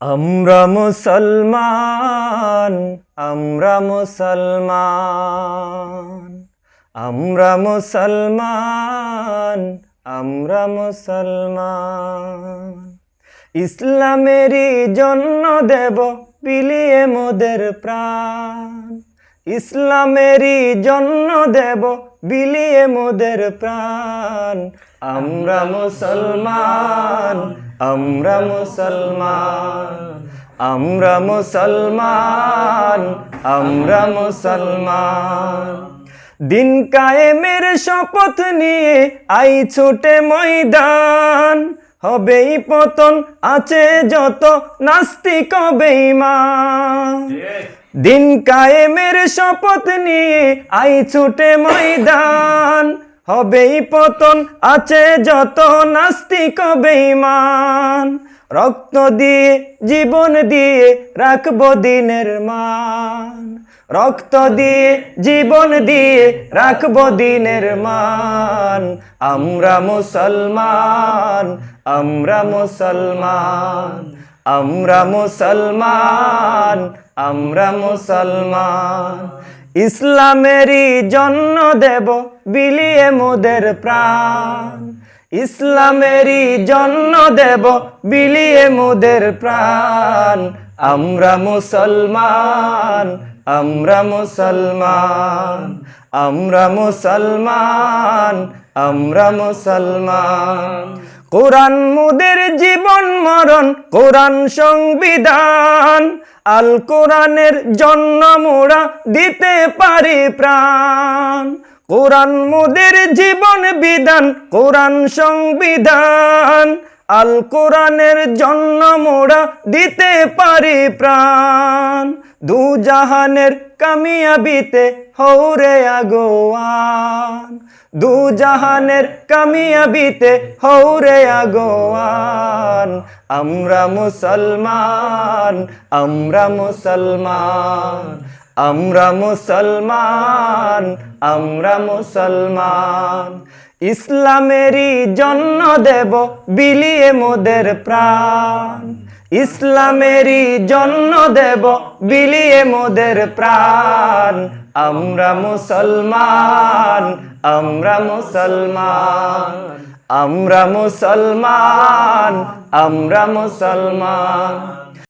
আমরা মুসলমান আমরা মুসলমান আমরা মুসলমান আমরা মুসলমান। ইসলামেরই জন্য দেব বিলিয়ে মোদের প্রাণ। ইসলামেরই জন্য দেব বিলিয়ে মোদের প্রাণ। আমরা মুসলমান আমরা মুসলমান আমরা মুসলমান আমরা মুসলমান। দিন কায়েমের শপথ নিয়ে আই ছুটে ময়দান, হবেই পতন, আছে যত নাস্তিক বেঈমান। দিন কায়েমের শপথ নিয়ে আই ছুটে ময়দান হবেই পতন, আছে যত নাস্তিক বেঈমান। রক্ত দিয়ে, জীবন দিয়ে রাখব দিনের মান। রক্ত দিয়ে, জীবন দিয়ে রাখব দিনের মান। আমরা মুসলমান আমরা মুসলমান আমরা মুসলমান আমরা মুসলমান। ইসলামেরই জন্য দেব বিলিয়ে মোদের প্রাণ। ইসলামেরই জন্য দেব বিলিয়ে মোদের প্রাণ। আমরা মুসলমান আমরা মুসলমান আমরা মুসলমান আমরা মুসলমান। কোরআন মুদের জীবন মরণ, কোরআন সংবিধান, আল কোরআনের জন্ম মোড়া দিতে পারি প্রাণ। কোরআন মুদের জীবন বিধান, কোরআন সংবিধান আল কোরআনের জন্য মোরা দিতে পারি প্রাণ। দু জাহানের কামিয়াবিতে হৌরে আগোয়ান। দু জাহানের কামিয়াবিতে হৌরে আগোয়ান। আমরা মুসলমান আমরা মুসলমান আমরা মুসলমান আমরা মুসলমান। ইসলামেরই জন্য দেব বিলিয়ে মোদের প্রাণ। ইসলামেরই জন্য দেব বিলিয়ে মোদের প্রাণ। আমরা মুসলমান আমরা মুসলমান আমরা মুসলমান আমরা মুসলমান।